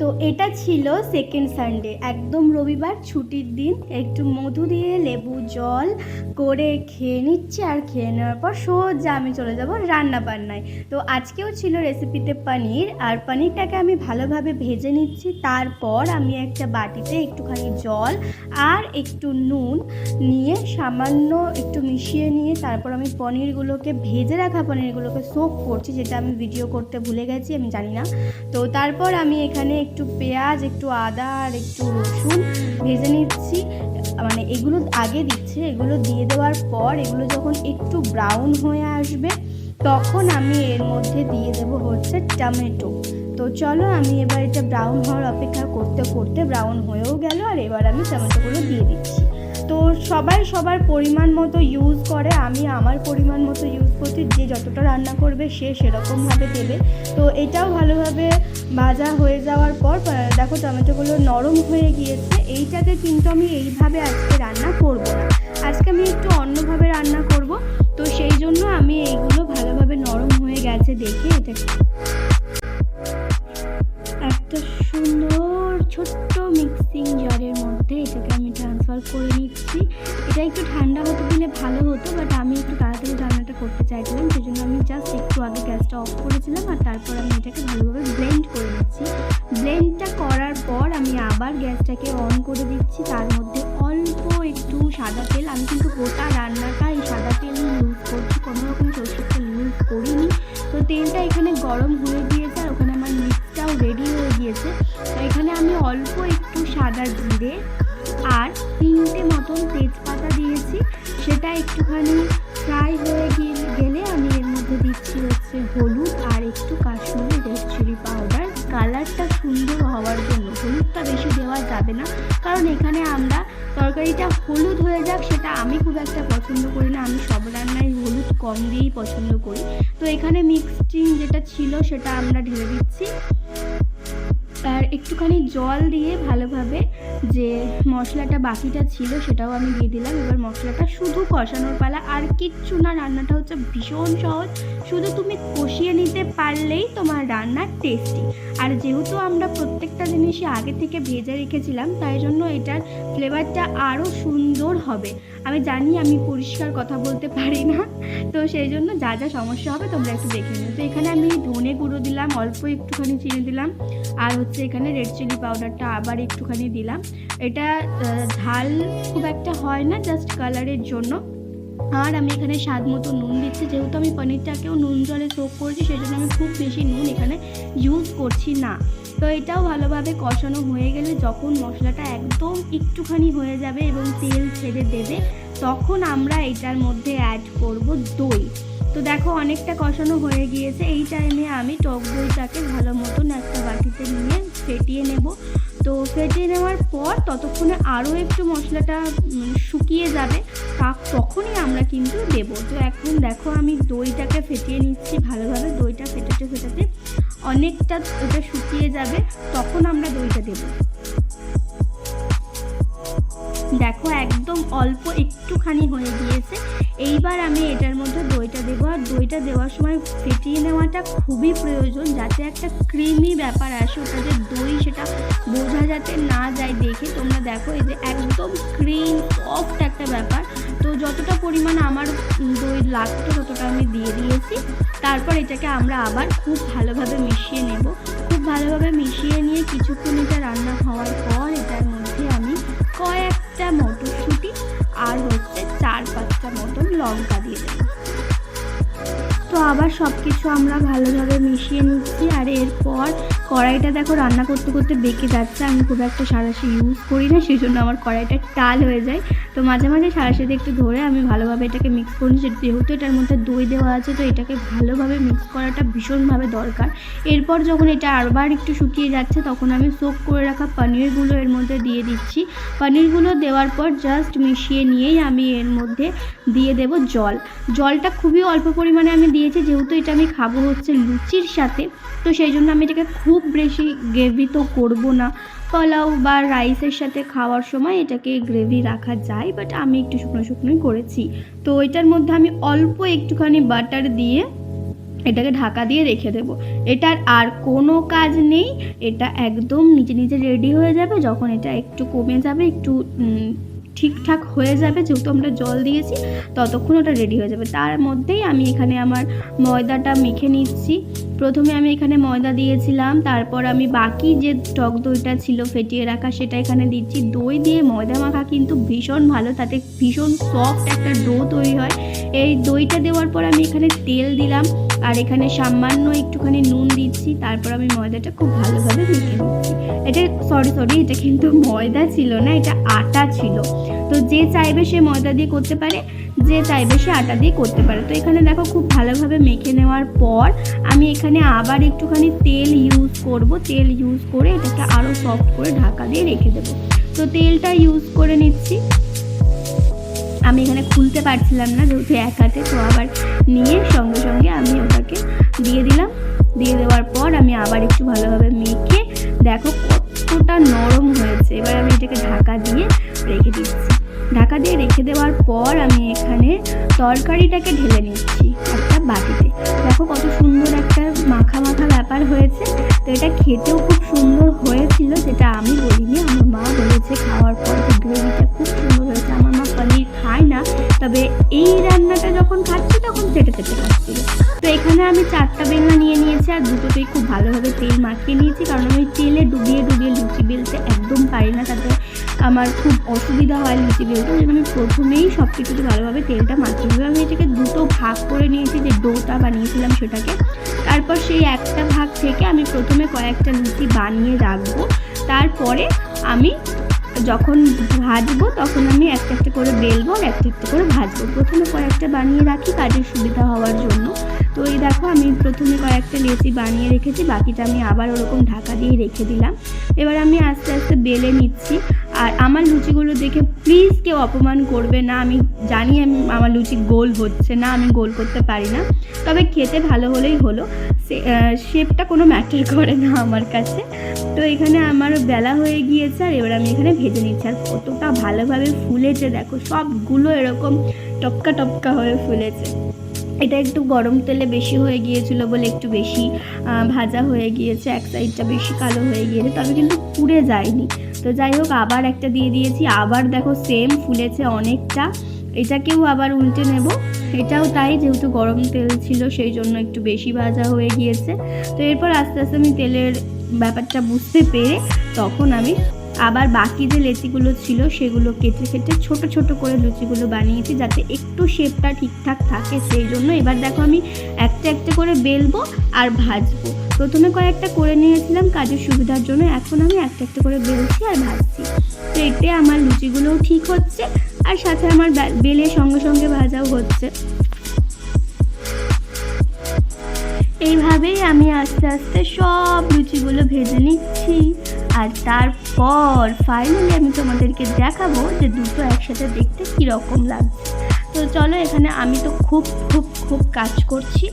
তো এটা ছিল সেকেন্ড সানডে একদম রবিবার ছুটির দিন। একটু মধু দিয়ে লেবু, জল করে খেয়ে নিচ্ছি আর খেয়ে নেওয়ার পর সোজা আমি চলে যাব রান্না বান্নায় তো আজকেও ছিল রেসিপিতে পনির আর পনিরটাকে আমি ভালোভাবে ভেজে নিচ্ছি। তারপর আমি একটা বাটিতে একটুখানি জল আর একটু নুন নিয়ে সামান্য একটু মিশিয়ে নিয়ে তারপর আমি পনিরগুলোকে, ভেজে রাখা পনিরগুলোকে সোপ করছি, যেটা আমি ভিডিও করতে ভুলে গেছি, আমি জানি না। তো তারপর আমি এখানে একটু পেঁয়াজ, একটু আদা আর একটু রসুন ভেজে নিচ্ছি। মানে এগুলো আগে দিচ্ছি, এগুলো দিয়ে দেওয়ার পর এগুলো যখন একটু ব্রাউন হয়ে আসবে, তখন আমি এর মধ্যে দিয়ে দেব হচ্ছে টমেটো। তো চলো, আমি এবার এটা ব্রাউন হওয়ার অপেক্ষা করতে করতে ব্রাউন হয়েও গেল আর এবার আমি টমেটোগুলো দিয়ে দিচ্ছি। তো সবাই সবার পরিমাণ মতো ইউজ করে, আমি আমার পরিমাণ মতো ইউজ করছি, যে যতটা রান্না করবে সে সেরকমভাবে দেবে। তো এটাও ভালোভাবে ভাজা হয়ে যাওয়ার পর দেখো টমেটোগুলো নরম হয়ে গিয়েছে এইটাতে কিন্তু আমি এইভাবে আজকে রান্না করব না। আজকে আমি একটু অন্যভাবে চাইছিলাম সেই জন্য আমি জাস্ট একটু আগে গ্যাসটা অফ করেছিলাম আর তারপর আমি এটাকে ভালোভাবে ব্লেন্ড করে নিচ্ছি। ব্লেন্ডটা করার পর আমি আবার গ্যাসটাকে অন করে দিচ্ছি, তার মধ্যে অল্প একটু সাদা তেল। আমি কিন্তু গোটা রান্নাটা এই সাদা তেল ইউজ করছি, কোনো রকম সরষের তেল ইউজ করিনি। তো তেলটা এখানে গরম হয়ে গিয়েছে আর ওখানে আমার মিক্সটাও রেডি হয়ে গিয়েছে। তো এখানে আমি অল্প একটু সাদা জিরে আর তিনটে মতন তেজপাতা দিয়েছি। সেটা একটুখানি ফ্রাই হয়ে গেলে আমি এর মধ্যে দিচ্ছি হচ্ছে হলুদ আর একটু কাশ্মীরি রেড চিলি পাউডার। কালারটা সুন্দর হওয়ার জন্য হলুদটা বেশি দেওয়া যাবে না, কারণ এখানে আমরা তরকারিটা হলুদ হয়ে যাক সেটা আমি খুব একটা পছন্দ করি না, আমি সব রান্নায় হলুদ কম দিয়েই পছন্দ করি। তো এখানে মিক্সটিং যেটা ছিল সেটা আমরা ঢেলে দিচ্ছি। আর একটুখানি জল দিয়ে ভালোভাবে যে মশলাটা বাকিটা ছিল সেটাও আমি দিয়ে দিলাম। এবার মশলাটা শুধু কষানোর পালা আর কিচ্ছু না, রান্নাটা হচ্ছে ভীষণ সহজ। শুধু তুমি কষিয়ে নিতে পারলেই তোমার রান্না টেস্টি আর যেহেতু আমরা প্রত্যেকটা জিনিসই আগে থেকে ভেজে রেখেছিলাম, তাই জন্য এটার ফ্লেভারটা আরও সুন্দর হবে। আমি জানি আমি পরিষ্কার কথা বলতে পারি না, তো সেই জন্য যা যা সমস্যা হবে তোমরা একটু দেখে নিও। তো এখানে আমি ধনে গুঁড়ো দিলাম, অল্প একটুখানি চিনি দিলাম, আর হচ্ছে এখানে রেড চিলি পাউডারটা আবার একটুখানি দিলাম। এটা ঝাল খুব একটা হয় না জাস্ট কালারের জন্য। আর আমি এখানে স্বাদ মতো নুন দিচ্ছি। যেহেতু আমি পনিরটাকেও নুন জলে সোক করছি সেই জন্য আমি খুব বেশি নুন এখানে ইউজ করছি না। তো এটাও ভালোভাবে কষানো হয়ে গেলে যখন মশলাটা একদম একটুখানি হয়ে যাবে এবং তেল ছেড়ে দেবে, তখন আমরা এটার মধ্যে অ্যাড করব দই। তো দেখো অনেকটা কষানো হয়ে গিয়েছে। এই টাইমে আমি টক দইটাকে ভালো মতন একটা বাটিতে নিয়ে ফেটিয়ে নেব। তো ফেটিয়ে নেওয়ার পর ততক্ষণে আরও একটু মশলাটা শুকিয়ে যাবে, তা- তখনই আমরা কিন্তু দেব। তো এখন দেখো আমি দইটাকে ফেটিয়ে নিচ্ছি ভালোভাবে, দইটা ফেটাতে ফেটাতে। অনেকটা ওটা শুকিয়ে যাবে, তখন আমরা দইটা দেবো। দেখো একদম অল্প একটুখানি হয়ে গিয়েছে। এইবার আমি এটার মধ্যে দইটা দেওয়ার সময় ফেটিয়ে নেওয়াটা খুবই প্রয়োজন যাতে একটা ক্রিমি ব্যাপার আসে, ওটা যে দই সেটা বোঝা যাতে না যায় দেখে। তোমরা দেখো, এই যে একদম ক্রিম সফট একটা ব্যাপার। তো যতটা পরিমাণ আমার দই লাগতো ততটা আমি দিয়ে দিয়েছি। তারপর এটাকে আমরা আবার খুব ভালোভাবে মিশিয়ে নেব। খুব ভালোভাবে মিশিয়ে নিয়ে কিছুক্ষণ এটা রান্না হওয়ার পর এটার মধ্যে আমি কয়েকটা মটরশুঁটি আর হচ্ছে চার পাঁচটা মতন লঙ্কা দিয়ে দেবো। তো আবার সব কিছু আমরা ভালোভাবে মিশিয়ে নিচ্ছি আর এরপর কড়াইটা দেখো রান্না করতে করতে বেঁকে যাচ্ছে, আমি খুব একটা সারাশি ইউজ করি না সেই জন্য আমার কড়াইটা টাল হয়ে যায়। তো মাঝে মাঝে সারাশিতে একটু ধরে আমি ভালোভাবে এটাকে মিক্স করি। যেহেতু এটার মধ্যে দই দেওয়া আছে, তো এটাকে ভালোভাবে মিক্স করাটা ভীষণভাবে দরকার। এরপর যখন এটা আরবার একটু শুকিয়ে যাচ্ছে, তখন আমি সোক করে রাখা পনিরগুলো এর মধ্যে দিয়ে দিচ্ছি। পনিরগুলো দেওয়ার পর জাস্ট মিশিয়ে নিয়েই আমি এর মধ্যে দিয়ে দেব জল। জলটা খুবই অল্প পরিমাণে আমি দিয়েছি, যেহেতু এটা আমি খাব হচ্ছে লুচির সাথে, তো সেই জন্য আমি এটাকে খুব বেশি গ্রেভি তো করব না। পোলাও বা রাইসের সাথে খাওয়ার সময় এটাকে গ্রেভি রাখা যায় বাট আমি একটু শুকনো শুকনোই করেছি। তো এটার মধ্যে আমি অল্প একটুখানি বাটার দিয়ে এটাকে ঢাকা দিয়ে রেখে দেবো। এটার আর কোনো কাজ নেই, এটা একদম নিজে নিজে রেডি হয়ে যাবে, যখন এটা একটু কমে যাবে, একটু ঠিকঠাক হয়ে যাবে, যেহেতু আমরা জল দিয়েছি, ততক্ষণ ওটা রেডি হয়ে যাবে। তার মধ্যেই আমি এখানে আমার ময়দাটা মেখে নিচ্ছি। প্রথমে আমি এখানে ময়দা দিয়েছিলাম, তারপর আমি বাকি যে টক দইটা ছিল ফেটিয়ে রাখা, সেটা এখানে দিচ্ছি। দই দিয়ে ময়দা মাখা কিন্তু ভীষণ ভালো, তাতে ভীষণ সফট একটা ডো তৈরি হয়। এই দইটা দেওয়ার পর আমি এখানে তেল দিলাম। আর এখানে সামান্য একটুখানি নুন দিচ্ছি, তারপর আমি ময়দাটা খুব ভালোভাবে মেখে নিচ্ছি। এটা সরি সরি এটা কিন্তু ময়দা ছিল না, এটা আটা ছিল। তো যে চাইবে সে ময়দা দিয়ে করতে পারে, যে চাইবে সে আটা দিয়ে করতে পারে। তো এখানে দেখো খুব ভালোভাবে মেখে নেওয়ার পর আমি এখানে আবার একটুখানি তেল ইউজ করব। তেল ইউজ করে এটাকে আরও সফট করে ঢাকা দিয়ে রেখে দেবো। তো তেলটা ইউজ করে নিচ্ছি। আমি এখানে খুলতে পারছিলাম না যেহেতু এক হাতে তো আবার নিয়ে সঙ্গে সঙ্গে আমি ওটাকে দিয়ে দিলাম। দিয়ে দেওয়ার পর আমি আবার একটু ভালোভাবে মেখে দেখো কতটা নরম হয়েছে। এবার আমি এটাকে ঢাকা দিয়ে রেখে দিচ্ছি। ঢাকা দিয়ে রেখে দেওয়ার পর আমি এখানে তরকারিটাকে ঢেলে নিচ্ছি একটা বাটিতে। দেখো কত সুন্দর একটা মাখা মাখা ব্যাপার হয়েছে। তো এটা খেতেও খুব আর দুটোতেই খুব ভালোভাবে তেল মাখিয়ে নিয়েছি, কারণ আমি তেলে ডুবিয়ে ডুবিয়ে লুচি বেলতে একদম পারি না, তাতে আমার খুব অসুবিধা হয় লুচি বেলতে। ওই আমি প্রথমেই সব কিছুতে ভালোভাবে তেলটা মাখিয়ে নেব আমি এটাকে দুটো ভাগ করে নিয়েছি, যে ডোটা বানিয়েছিলাম সেটাকে। তারপর সেই একটা ভাগ থেকে আমি প্রথমে কয়েকটা লুচি বানিয়ে রাখব। তারপরে আমি যখন ভাজবো, তখন আমি একটা একটা করে বেলবো আর একটা একটা করে ভাজবো। প্রথমে কয়েকটা বানিয়ে রাখি, কাজের সুবিধা হওয়ার জন্য। তো এই দেখো, আমি প্রথমে কয়েকটা লেচি বানিয়ে রেখেছি, বাকিটা আমি আবার ওরকম ঢাকা দিয়ে রেখে দিলাম। এবার আমি আস্তে আস্তে বেলে নিচ্ছি। আর আমার লুচিগুলো দেখে প্লিজ কেউ অপমান করবে না, আমি জানি আমি, আমার লুচি গোল হচ্ছে না, আমি গোল করতে পারি না। তবে খেতে ভালো হলেই হলো। শেপটা কোনো ম্যাটার করে না আমার কাছে। তো এখানে আমার বেলা হয়ে গিয়েছে, আর এবার আমি এখানে ভেজে নিচ্ছি। আর কতটা ভালোভাবে ফুলেছে, দেখো, সবগুলো এরকম টপকা টপকা হয়ে ফুলেছে। এটা একটু গরম তেলে বেশি হয়ে গিয়েছিল বলে একটু বেশি ভাজা হয়ে গিয়েছে, এক সাইডটা বেশি কালো হয়ে গিয়েছে, তবে কিন্তু পুড়ে যায়নি। তো যাই হোক, আবার একটা দিয়ে দিয়েছি, আবার দেখো সেম ফুলেছে অনেকটা। এটাকেও আবার উল্টে নেব। এটাও তাই, যেহেতু গরম তেল ছিল, সেই জন্য একটু বেশি ভাজা হয়ে গিয়েছে। তো এরপর আস্তে আস্তে আমি তেলের ব্যাপারটা বুঝতে পেরে তখন আমি আবার বাকি যে লেচিগুলো ছিল সেগুলো কেটে কেটে ছোট ছোট করে লুচিগুলো বানিয়েছি যাতে একটু শেপটা ঠিকঠাক থাকে, সেই জন্য এবার দেখো আমি একটা একটা করে বেলবো আর ভাজবো। প্রথমে কয়েকটা করে নিয়েছিলাম, কাজের সুবিধার জন্য এখন আমি একটা একটা করে বেলছি আর ভাজছি। তো এতে আমার লুচিগুলোও ঠিক হচ্ছে আর সাথে আমার বেলে সঙ্গে সঙ্গে ভাজাও হচ্ছে। এইভাবেই আমি আস্তে আস্তে সব লুচিগুলো ভেজে নিচ্ছি আর তারপর ফাইনালি আমি তোমাদেরকে দেখাবো যে দুটো একসাথে দেখতে কীরকম লাগছে। তো চলো এখানে আমি তো খুব খুব খুব কাজ করছি।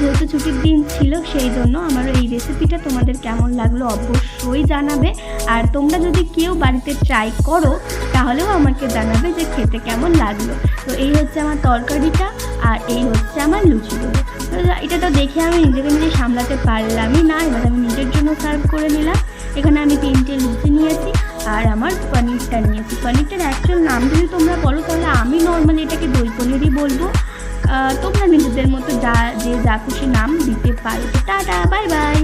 যেহেতু ছুটির দিন ছিল, সেই জন্য আমার এই রেসিপিটা তোমাদের কেমন লাগল অবশ্যই জানাবে। আর তোমরা যদি কেউ বাড়িতে ট্রাই করো, তাহলেও আমাকে জানাবে যে খেতে কেমন লাগল। তো এই হচ্ছে আমার তরকারিটা, আর এই হচ্ছে আমার লুচিগুলো তো এটা তো দেখে আমি নিজেকে নিজে সামলাতে পারলামই না, এবার আমি নিজের জন্য সার্ভ করে নিলাম। এখানে আমি তিনটে লুচি নিয়েছি আর আমার পনিরটা নিয়েছি। পনিরটার অ্যাকচুয়াল নাম যদি তোমরা বলো, তাহলে আমি নর্মালি এটাকে দই পনিরই বলব। তোমরা নিজেদের মতো যা, যে যা খুশি নাম দিতে পারো। Tata bye bye